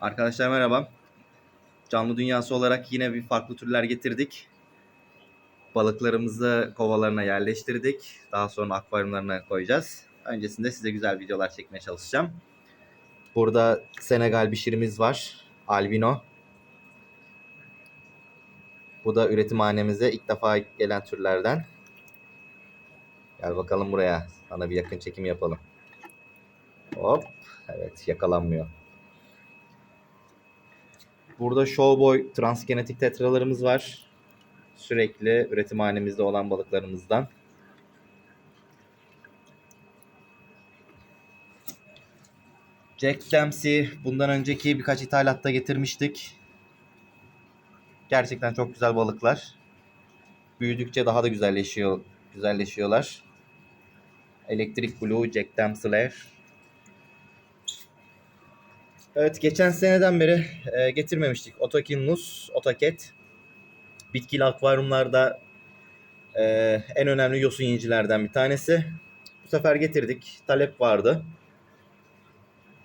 Arkadaşlar merhaba. Canlı dünyası olarak yine bir farklı türler getirdik. Balıklarımızı kovalarına yerleştirdik. Daha sonra akvaryumlarına koyacağız. Öncesinde size güzel videolar çekmeye çalışacağım. Burada Senegal bişirimiz var. Albino. Bu da üretimhanemize ilk defa gelen türlerden. Gel bakalım buraya. Sana bir yakın çekim yapalım. Hop. Evet yakalanmıyor. Burada Showboy transgenetik tetralarımız var. Sürekli üretimhanemizde olan balıklarımızdan. Jack Dempsey bundan önceki birkaç ithalatta getirmiştik. Gerçekten çok güzel balıklar. Büyüdükçe daha da güzelleşiyor, güzelleşiyorlar. Electric Blue Jack Dempsey'ler. Evet geçen seneden beri e, getirmemiştik. Otokinus, Otaket. Bitkili akvaryumlarda e, en önemli yosun yiyicilerden bir tanesi. Bu sefer getirdik. Talep vardı.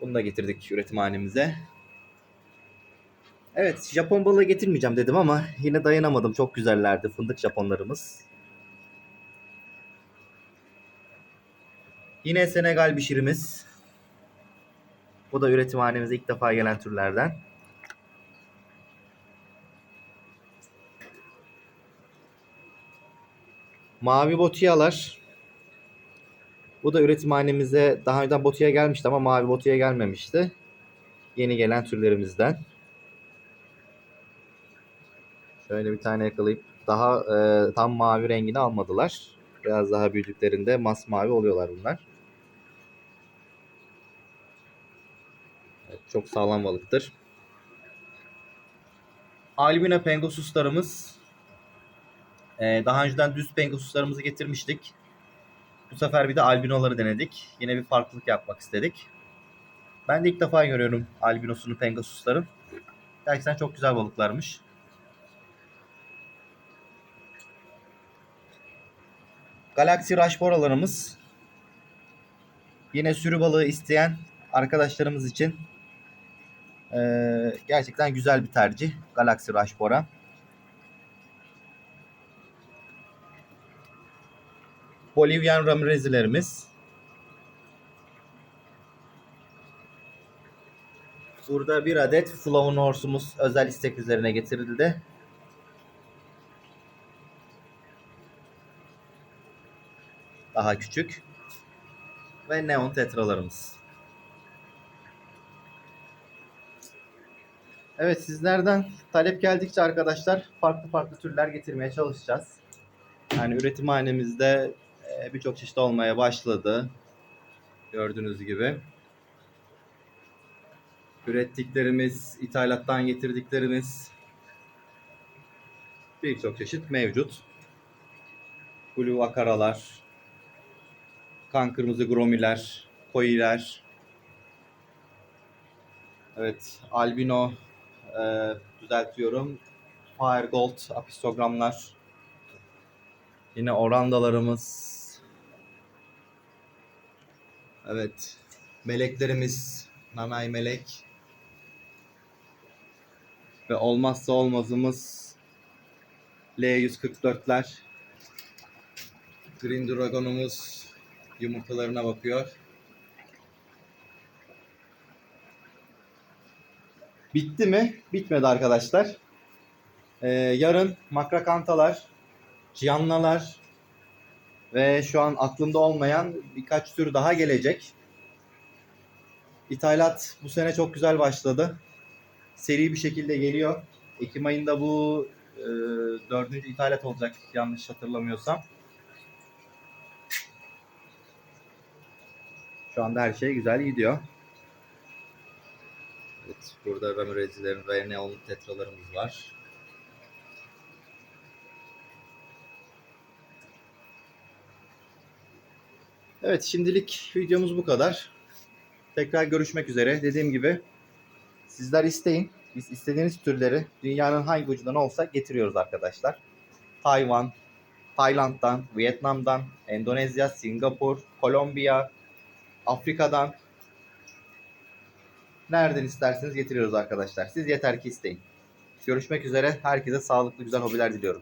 Bunu da getirdik üretimhanemize. Evet Japon balığı getirmeyeceğim dedim ama yine dayanamadım. Çok güzellerdi fındık Japonlarımız. Yine Senegal bişirimiz. Bu da üretimhanemize ilk defa gelen türlerden. Mavi botiyalar. Bu da üretimhanemize daha önceden botiya gelmişti ama mavi botiya gelmemişti. Yeni gelen türlerimizden. Şöyle bir tane yakalayıp daha e, tam mavi rengini almadılar. Biraz daha büyüdüklerinde masmavi oluyorlar bunlar. Çok sağlam balıktır. Albina pengosuslarımız. Ee, daha önceden düz pengosuslarımızı getirmiştik. Bu sefer bir de albinoları denedik. Yine bir farklılık yapmak istedik. Ben de ilk defa görüyorum albinosunu pengosusların. Gerçekten çok güzel balıklarmış. Galaxy Rushboralarımız. Yine sürü balığı isteyen arkadaşlarımız için ee, gerçekten güzel bir tercih. Galaxy Rushbora. Bolivian Ramirez'ilerimiz. Burada bir adet Flown Horse'umuz özel istek üzerine getirildi. Daha küçük. Ve Neon Tetralarımız. Evet sizlerden talep geldikçe arkadaşlar farklı farklı türler getirmeye çalışacağız. Yani üretimhanemizde e, birçok çeşit olmaya başladı. Gördüğünüz gibi. Ürettiklerimiz, ithalattan getirdiklerimiz birçok çeşit mevcut. Blue akaralar, kan kırmızı gromiler, koyiler, evet albino e, düzeltiyorum. Fire Gold apistogramlar. Yine orandalarımız. Evet. Meleklerimiz. Nanay melek. Ve olmazsa olmazımız L144'ler. Green Dragon'umuz yumurtalarına bakıyor. Bitti mi? Bitmedi arkadaşlar. Ee, yarın makrakantalar, cianlalar ve şu an aklımda olmayan birkaç tür daha gelecek. İthalat bu sene çok güzel başladı. Seri bir şekilde geliyor. Ekim ayında bu e, dördüncü ithalat olacak yanlış hatırlamıyorsam. Şu anda her şey güzel gidiyor. Evet, burada Ramirez'lerin ve neon tetralarımız var. Evet, şimdilik videomuz bu kadar. Tekrar görüşmek üzere. Dediğim gibi sizler isteyin. Biz istediğiniz türleri dünyanın hangi ucundan olsa getiriyoruz arkadaşlar. Tayvan, Tayland'dan, Vietnam'dan, Endonezya, Singapur, Kolombiya, Afrika'dan Nereden isterseniz getiriyoruz arkadaşlar. Siz yeter ki isteyin. Görüşmek üzere. Herkese sağlıklı güzel hobiler diliyorum.